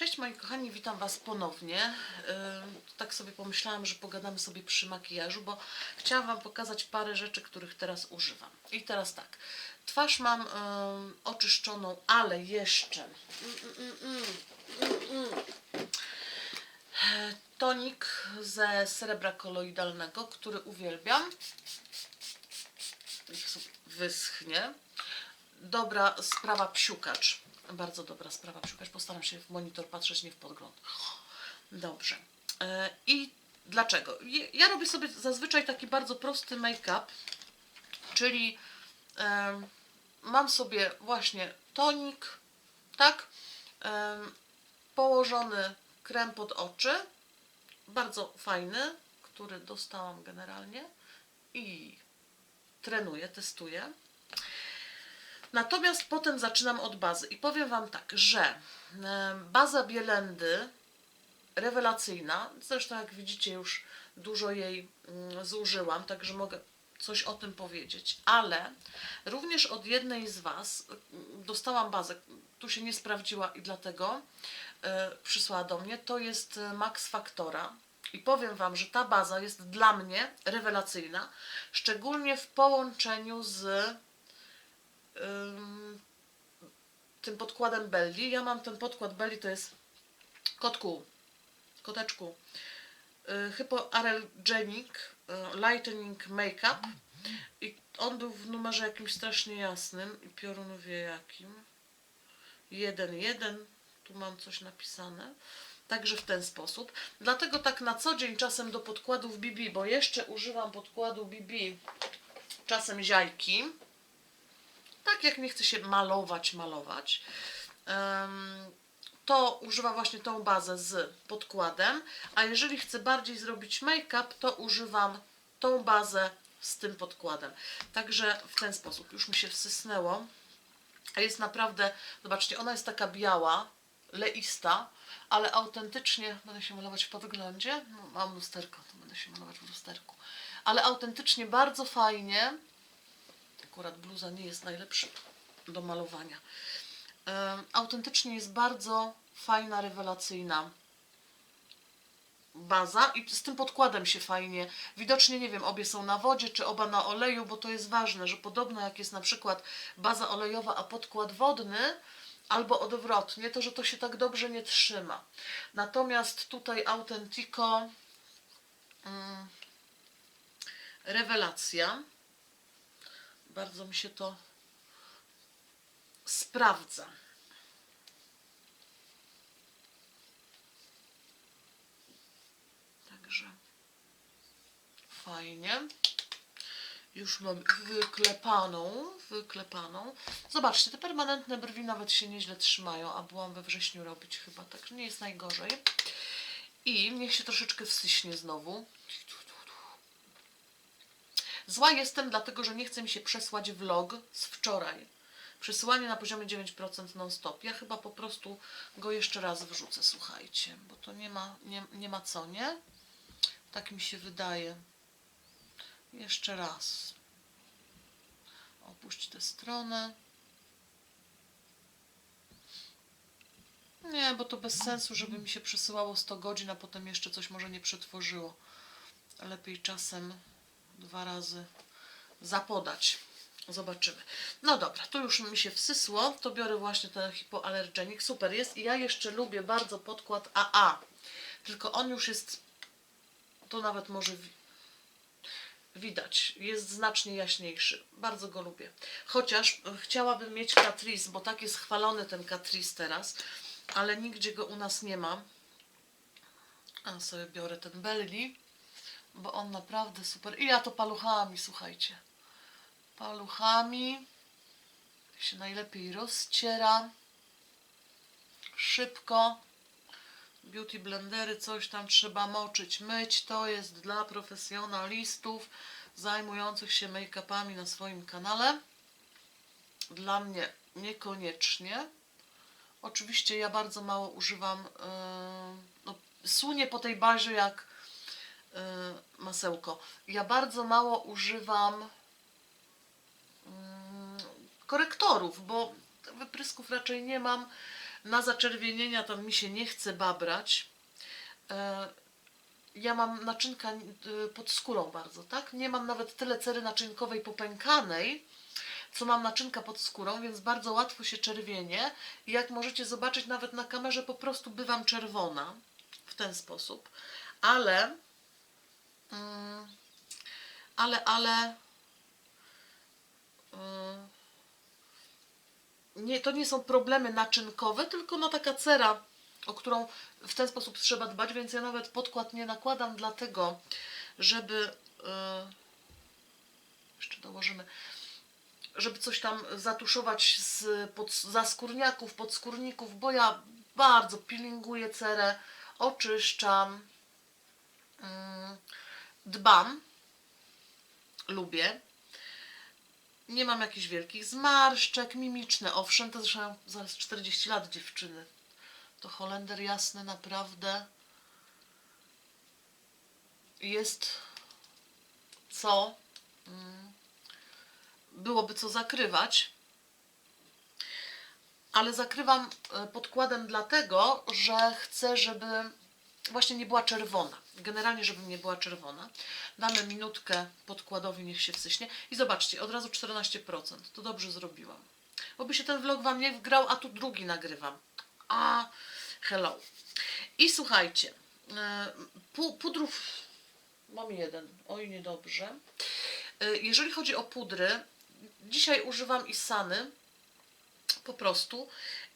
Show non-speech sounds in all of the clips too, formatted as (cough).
Cześć moi kochani, witam Was ponownie. Ym, Tak sobie pomyślałam, że pogadamy sobie przy makijażu, bo chciałam Wam pokazać parę rzeczy, których teraz używam. I teraz tak, twarz mam ym, oczyszczoną, ale jeszcze tonik ze srebra koloidalnego, który uwielbiam. Wyschnie dobra sprawa psiukacz. Bardzo dobra sprawa psiukacz. Postaram się w monitor patrzeć, nie w podgląd. Dobrze. E, I dlaczego? Ja robię sobie zazwyczaj taki bardzo prosty make-up, czyli em, mam sobie właśnie tonik, tak? Em, położony krem pod oczy, bardzo fajny, który dostałam generalnie i trenuję, testuję. Natomiast potem zaczynam od bazy i powiem Wam tak, że baza Bielendy rewelacyjna, zresztą jak widzicie już dużo jej mm, zużyłam, także mogę coś o tym powiedzieć, ale również od jednej z Was mm, dostałam bazę, tu się nie sprawdziła i dlatego e, przysłała do mnie, to jest e, Max Factora. I powiem Wam, że ta baza jest dla mnie rewelacyjna, szczególnie w połączeniu z tym podkładem Belli. Ja mam ten podkład Belli, to jest kotku, koteczku, y, Hypoallergenic y, Lightening Makeup i on był w numerze jakimś strasznie jasnym i piorun wie jakim. 1.1, tu mam coś napisane. Także w ten sposób. Dlatego tak na co dzień czasem do podkładów BB, bo jeszcze używam podkładu BB czasem ziajki tak jak nie chce się malować, malować, to używam właśnie tą bazę z podkładem, a jeżeli chcę bardziej zrobić make-up, to używam tą bazę z tym podkładem. Także w ten sposób już mi się wsysnęło. A jest naprawdę, zobaczcie, ona jest taka biała, leista, ale autentycznie, będę się malować w podglądzie, no, mam lusterko, to będę się malować w lusterku, ale autentycznie bardzo fajnie, akurat bluza nie jest najlepsza do malowania. Autentycznie jest bardzo fajna, rewelacyjna baza i z tym podkładem się fajnie. Widocznie nie wiem, obie są na wodzie czy oba na oleju, bo to jest ważne, że podobno jak jest na przykład baza olejowa, a podkład wodny, albo odwrotnie, to że to się tak dobrze nie trzyma. Natomiast tutaj Autentico mm, rewelacja. Bardzo mi się to sprawdza. Także fajnie. Już mam wyklepaną, wyklepaną. Zobaczcie, te permanentne brwi nawet się nieźle trzymają, a byłam we wrześniu robić chyba, także nie jest najgorzej. I niech się troszeczkę wsyśnie znowu. Zła jestem, dlatego że nie chce mi się przesłać vlog z wczoraj. Przesyłanie na poziomie 9% non-stop. Ja chyba po prostu go jeszcze raz wrzucę, słuchajcie, bo to nie ma, nie, nie ma co, nie? Tak mi się wydaje. Jeszcze raz. Opuść tę stronę. Nie, bo to bez sensu, żeby mi się przesyłało 100 godzin, a potem jeszcze coś może nie przetworzyło. Lepiej czasem dwa razy zapodać. Zobaczymy. No dobra, tu już mi się wsysło, to biorę właśnie ten hipoalergenik. Super jest i ja jeszcze lubię bardzo podkład AA. Tylko on już jest, to nawet może wi- widać, jest znacznie jaśniejszy. Bardzo go lubię. Chociaż chciałabym mieć Catrice, bo tak jest chwalony ten Catrice teraz, ale nigdzie go u nas nie ma. A sobie biorę ten Belli bo on naprawdę super. I ja to paluchami, słuchajcie. Paluchami się najlepiej rozciera. Szybko. Beauty blendery, coś tam trzeba moczyć, myć. To jest dla profesjonalistów zajmujących się make-upami na swoim kanale. Dla mnie niekoniecznie. Oczywiście ja bardzo mało używam. Yy, no, słynie po tej bazie jak masełko. Ja bardzo mało używam mm, korektorów, bo wyprysków raczej nie mam. Na zaczerwienienia to mi się nie chce babrać. E, ja mam naczynka y, pod skórą bardzo, tak? Nie mam nawet tyle cery naczynkowej popękanej, co mam naczynka pod skórą, więc bardzo łatwo się czerwienie. Jak możecie zobaczyć nawet na kamerze, po prostu bywam czerwona w ten sposób. Ale, ale, ale, mm, nie, to nie są problemy naczynkowe, tylko no taka cera, o którą w ten sposób trzeba dbać, więc ja nawet podkład nie nakładam dlatego, żeby e, jeszcze dołożymy, żeby coś tam zatuszować z pod, zaskórniaków, podskórników, bo ja bardzo peelinguję cerę, oczyszczam, mm, dbam, lubię. Nie mam jakichś wielkich zmarszczek, mimiczne, owszem, to zresztą zaraz 40 lat dziewczyny. To Holender jasny naprawdę jest co mm, byłoby co zakrywać. Ale zakrywam e, podkładem dlatego, że chcę, żeby właśnie nie była czerwona. Generalnie, żeby nie była czerwona. Damy minutkę podkładowi, niech się wsyśnie. I zobaczcie, od razu 14%. To dobrze zrobiłam. Bo by się ten vlog Wam nie wgrał, a tu drugi nagrywam. A, hello. I słuchajcie, e, pu- pudrów mam jeden. Oj, niedobrze. E, Jeżeli chodzi o pudry, dzisiaj używam Isany po prostu.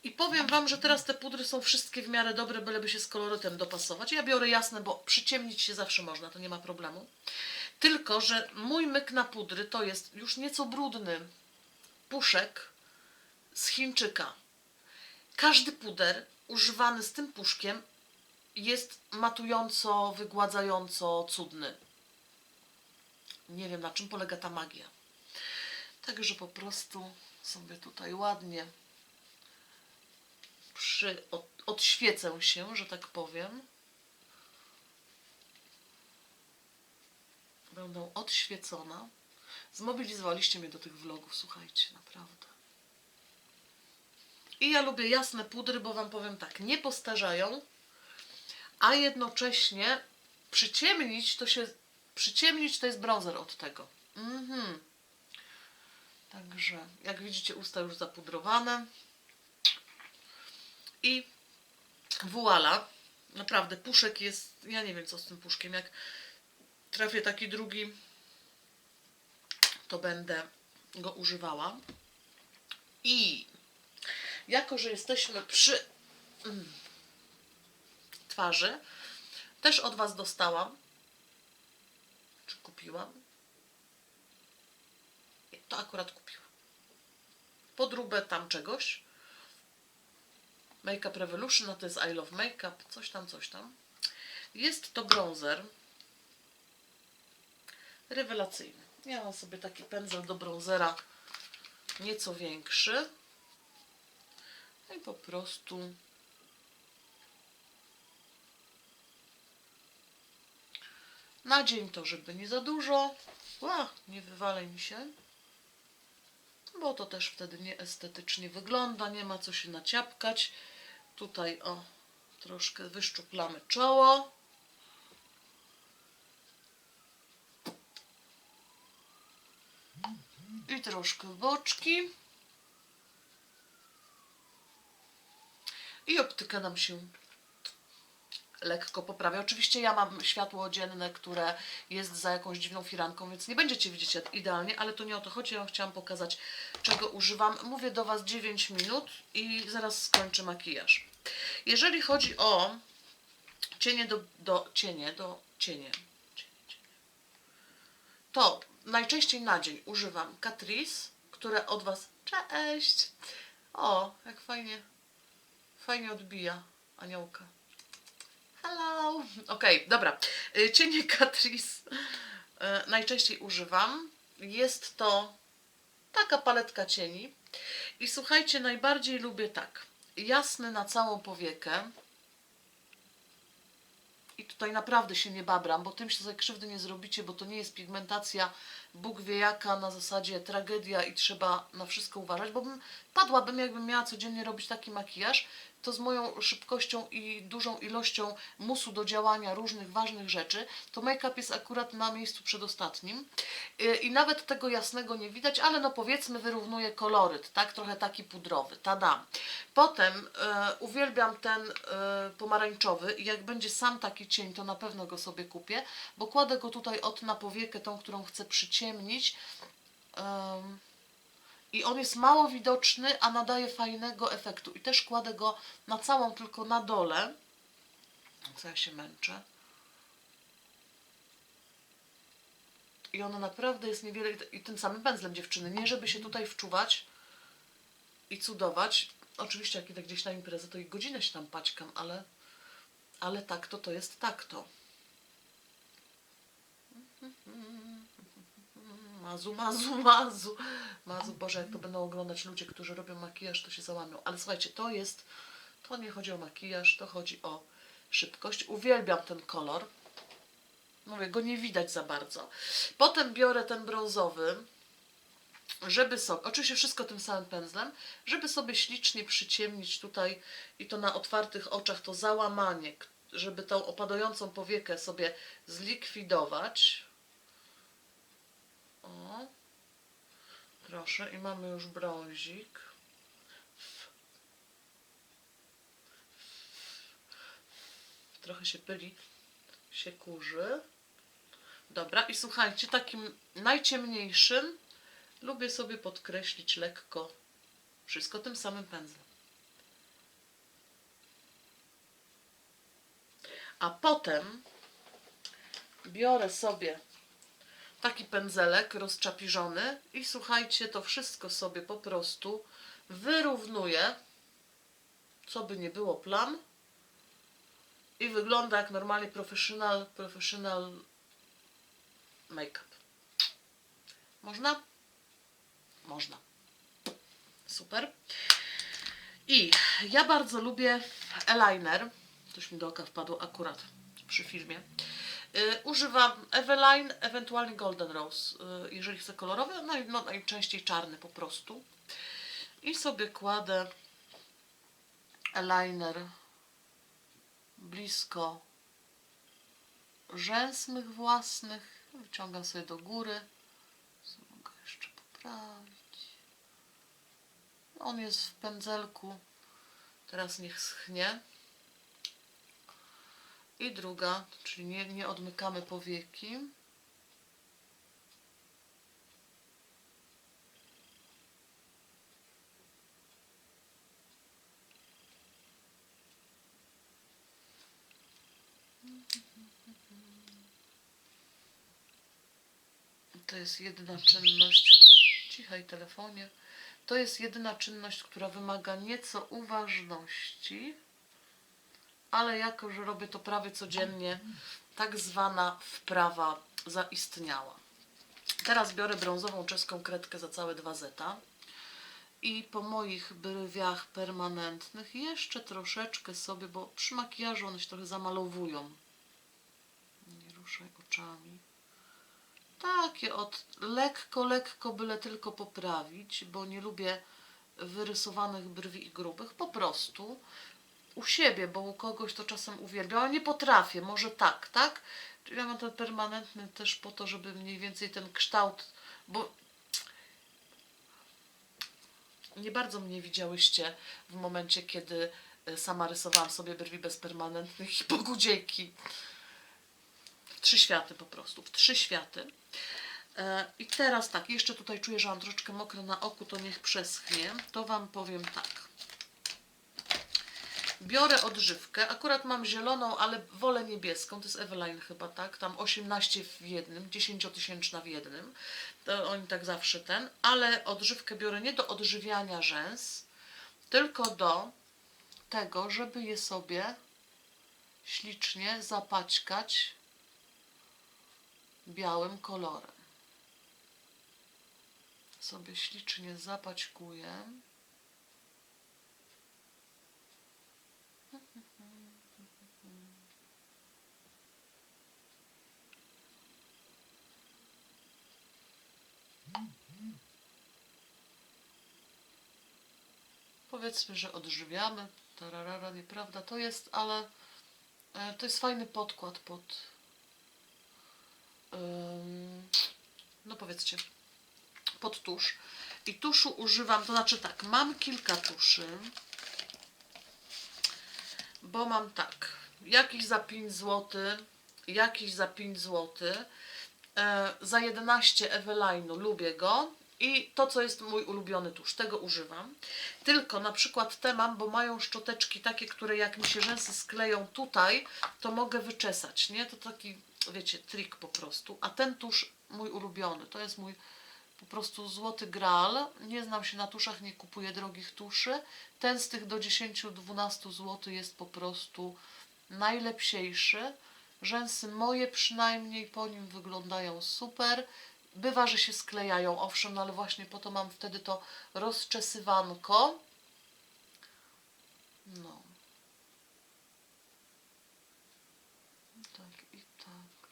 I powiem Wam, że teraz te pudry są wszystkie w miarę dobre, byleby się z kolorytem dopasować. Ja biorę jasne, bo przyciemnić się zawsze można, to nie ma problemu. Tylko, że mój myk na pudry to jest już nieco brudny puszek z Chińczyka. Każdy puder używany z tym puszkiem jest matująco, wygładzająco cudny. Nie wiem, na czym polega ta magia. Także po prostu sobie tutaj ładnie przy, od, odświecę się, że tak powiem. Będę odświecona. Zmobilizowaliście mnie do tych vlogów, słuchajcie, naprawdę. I ja lubię jasne pudry, bo Wam powiem tak, nie postarzają, a jednocześnie przyciemnić to się, przyciemnić to jest bronzer od tego. Mhm. Także, jak widzicie, usta już zapudrowane. I voila. Naprawdę, puszek jest, ja nie wiem co z tym puszkiem, jak trafię taki drugi, to będę go używała. I jako, że jesteśmy przy mm, twarzy, też od Was dostałam, czy kupiłam, to akurat kupiłam. Podróbę tam czegoś. Makeup Revolution, no to jest I Love Makeup, coś tam, coś tam. Jest to bronzer rewelacyjny. Ja mam sobie taki pędzel do bronzera nieco większy. No i po prostu na dzień to, żeby nie za dużo. Ła, nie wywalaj mi się. Bo to też wtedy nieestetycznie wygląda, nie ma co się naciapkać. Tutaj o, troszkę wyszczuplamy czoło. I troszkę boczki. I optyka nam się lekko poprawia. Oczywiście ja mam światło dzienne, które jest za jakąś dziwną firanką, więc nie będziecie widzieć idealnie, ale to nie o to chodzi. Ja chciałam pokazać, czego używam. Mówię do Was 9 minut i zaraz skończę makijaż. Jeżeli chodzi o cienie do, do cienie, do cienie, cienie, cienie, to najczęściej na dzień używam Catrice, które od Was, cześć, o, jak fajnie, fajnie odbija aniołka. Hello. Okej, dobra. Y, Cienie (laughs) Catrice y, najczęściej używam. Jest to taka paletka cieni. I słuchajcie, najbardziej lubię tak. Jasny na całą powiekę. I tutaj naprawdę się nie babram, bo tym się sobie krzywdy nie zrobicie, bo to nie jest pigmentacja Bóg wie jaka, na zasadzie tragedia i trzeba na wszystko uważać, bo bym, padłabym, jakbym miała codziennie robić taki makijaż, to z moją szybkością i dużą ilością musu do działania różnych ważnych rzeczy, to make-up jest akurat na miejscu przedostatnim. I, i nawet tego jasnego nie widać, ale no powiedzmy wyrównuje koloryt, tak, trochę taki pudrowy, tada. Potem e, uwielbiam ten e, pomarańczowy i jak będzie sam taki cień, to na pewno go sobie kupię, bo kładę go tutaj od na powiekę, tą, którą chcę Em, i on jest mało widoczny, a nadaje fajnego efektu. I też kładę go na całą, tylko na dole. Co ja się męczę. I ono naprawdę jest niewiele. I tym samym pędzlem dziewczyny. Nie żeby się tutaj wczuwać i cudować. Oczywiście, jak idę gdzieś na imprezę, to i godzinę się tam paćkam, ale, ale tak to to jest tak to. Mazu, mazu, (laughs) mazu. Mazu, Boże, jak to będą oglądać ludzie, którzy robią makijaż, to się załamią. Ale słuchajcie, to jest, to nie chodzi o makijaż, to chodzi o szybkość. Uwielbiam ten kolor. Mówię, go nie widać za bardzo. Potem biorę ten brązowy, żeby sobie, oczywiście wszystko tym samym pędzlem, żeby sobie ślicznie przyciemnić tutaj i to na otwartych oczach to załamanie, żeby tą opadającą powiekę sobie zlikwidować. O. Proszę, i mamy już brązik. Trochę się pyli, się kurzy. Dobra, i słuchajcie, takim najciemniejszym lubię sobie podkreślić lekko wszystko tym samym pędzlem. A potem biorę sobie taki pędzelek rozczapiżony i słuchajcie, to wszystko sobie po prostu wyrównuję, co by nie było plam i wygląda jak normalnie professional, professional make-up. Można? Można. Super. I ja bardzo lubię eyeliner. Coś mi do oka wpadło akurat przy filmie. Y, używam Eveline, ewentualnie Golden Rose, y, jeżeli chcę kolorowy, no, najczęściej czarny po prostu. I sobie kładę eyeliner blisko rzęs mych własnych. Wyciągam sobie do góry. Mogę jeszcze poprawić. On jest w pędzelku. Teraz niech schnie. I druga, czyli nie, nie odmykamy powieki. To jest jedyna czynność. Cichaj telefonie. To jest jedyna czynność, która wymaga nieco uważności ale jako, że robię to prawie codziennie, tak zwana wprawa zaistniała. Teraz biorę brązową czeską kredkę za całe dwa zeta i po moich brwiach permanentnych jeszcze troszeczkę sobie, bo przy makijażu one się trochę zamalowują. Nie ruszaj oczami. Takie od lekko, lekko, byle tylko poprawić, bo nie lubię wyrysowanych brwi i grubych, po prostu u siebie, bo u kogoś to czasem uwielbiam, ale nie potrafię, może tak, tak? Czyli ja mam ten permanentny też po to, żeby mniej więcej ten kształt, bo nie bardzo mnie widziałyście w momencie, kiedy e, sama rysowałam sobie brwi bez permanentnych i pogudzieki. W trzy światy po prostu, w trzy światy. E, I teraz tak, jeszcze tutaj czuję, że mam troszeczkę mokre na oku, to niech przeschnie. To Wam powiem tak. Biorę odżywkę, akurat mam zieloną, ale wolę niebieską, to jest Eveline chyba, tak? Tam 18 w jednym, 10-tysięczna w jednym. To oni tak zawsze ten, ale odżywkę biorę nie do odżywiania rzęs, tylko do tego, żeby je sobie ślicznie zapaćkać białym kolorem. Sobie ślicznie zapaćkuję. Powiedzmy, że odżywiamy. Tararara, nieprawda to jest, ale e, to jest fajny podkład pod. no powiedzcie, pod tusz. I tuszu używam, to znaczy tak, mam kilka tuszy, bo mam tak, jakiś za 5 zł, jakiś za 5 zł, e, za 11 Eveline'u lubię go i to, co jest mój ulubiony tusz, tego używam. Tylko na przykład te mam, bo mają szczoteczki takie, które jak mi się rzęsy skleją tutaj, to mogę wyczesać, nie? To taki, wiecie, trik po prostu. A ten tusz mój ulubiony, to jest mój po prostu złoty graal. Nie znam się na tuszach, nie kupuję drogich tuszy. Ten z tych do 10-12 zł jest po prostu najlepsiejszy. Rzęsy moje przynajmniej po nim wyglądają super. Bywa, że się sklejają, owszem, no ale właśnie po to mam wtedy to rozczesywanko. No. Tak i tak.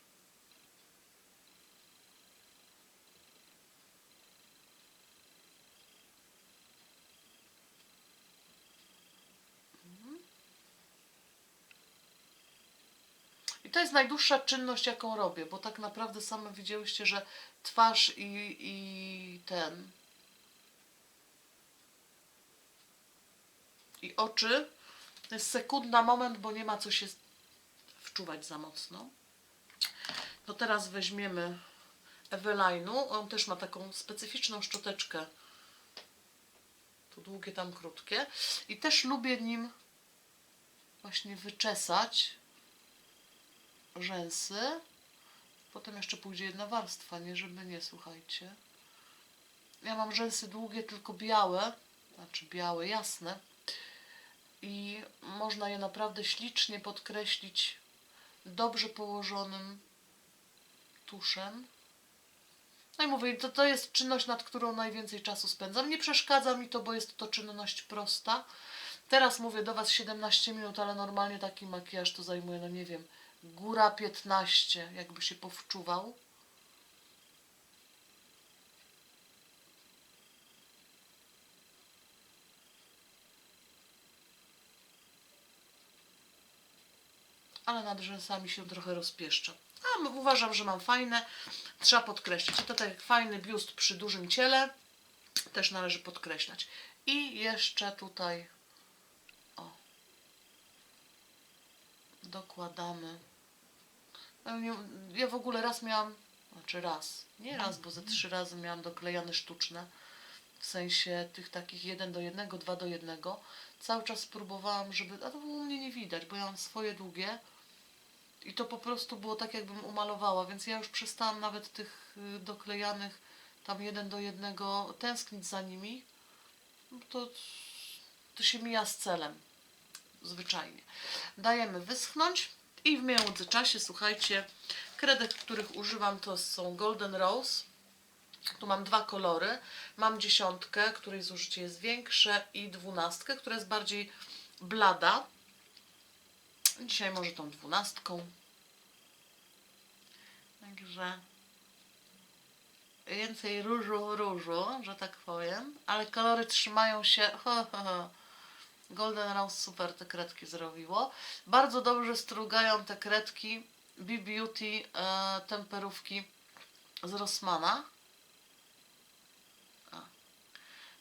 I to jest najdłuższa czynność, jaką robię, bo tak naprawdę same widziałyście, że twarz i, i ten. I oczy to jest sekundna moment, bo nie ma co się wczuwać za mocno. To teraz weźmiemy Eveline'u. On też ma taką specyficzną szczoteczkę. Tu długie, tam krótkie. I też lubię nim właśnie wyczesać rzęsy. Potem jeszcze pójdzie jedna warstwa, nie żeby nie, słuchajcie. Ja mam rzęsy długie, tylko białe, znaczy białe, jasne. I można je naprawdę ślicznie podkreślić dobrze położonym tuszem. No i mówię, to, to jest czynność, nad którą najwięcej czasu spędzam. Nie przeszkadza mi to, bo jest to czynność prosta. Teraz mówię do Was 17 minut, ale normalnie taki makijaż to zajmuje, no nie wiem, góra 15, jakby się powczuwał. Ale nad rzęsami się trochę rozpieszcza. A uważam, że mam fajne. Trzeba podkreślić. I to tak fajny biust przy dużym ciele też należy podkreślać. I jeszcze tutaj o dokładamy. Ja w ogóle raz miałam, znaczy raz, nie raz, bo ze trzy razy miałam doklejane sztuczne. W sensie tych takich jeden do jednego, dwa do jednego. Cały czas próbowałam, żeby. A to u mnie nie widać, bo ja mam swoje długie. I to po prostu było tak, jakbym umalowała, więc ja już przestałam nawet tych y, doklejanych tam jeden do jednego tęsknić za nimi. To, to się mija z celem. Zwyczajnie. Dajemy wyschnąć i w międzyczasie, słuchajcie, kredek, których używam to są Golden Rose. Tu mam dwa kolory. Mam dziesiątkę, której zużycie jest większe i dwunastkę, która jest bardziej blada. Dzisiaj może tą dwunastką. Także więcej różu, różu, że tak powiem, ale kolory trzymają się. Ho, ho, ho. Golden Rose super te kredki zrobiło. Bardzo dobrze strugają te kredki B-Beauty e, temperówki z Rossmana.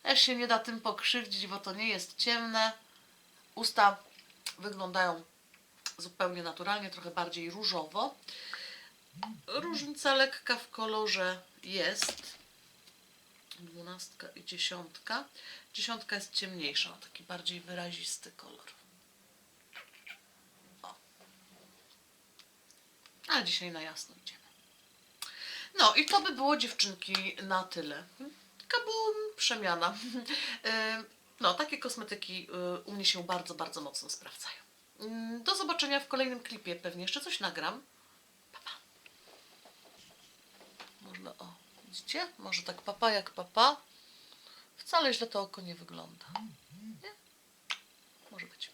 Też się nie da tym pokrzywdzić, bo to nie jest ciemne. Usta wyglądają zupełnie naturalnie, trochę bardziej różowo. Różnica lekka w kolorze jest. Dwunastka i dziesiątka. Dziesiątka jest ciemniejsza, taki bardziej wyrazisty kolor. O. Ale dzisiaj na jasno idziemy. No i to by było dziewczynki na tyle. Kabum, przemiana. Y, No, takie kosmetyki y, u mnie się bardzo, bardzo mocno sprawdzają. Mm, Do zobaczenia w kolejnym klipie. Pewnie jeszcze coś nagram. Pa, pa. Można, o, widzicie? Może tak papa jak papa. Wcale źle to oko nie wygląda. Nie? Może być.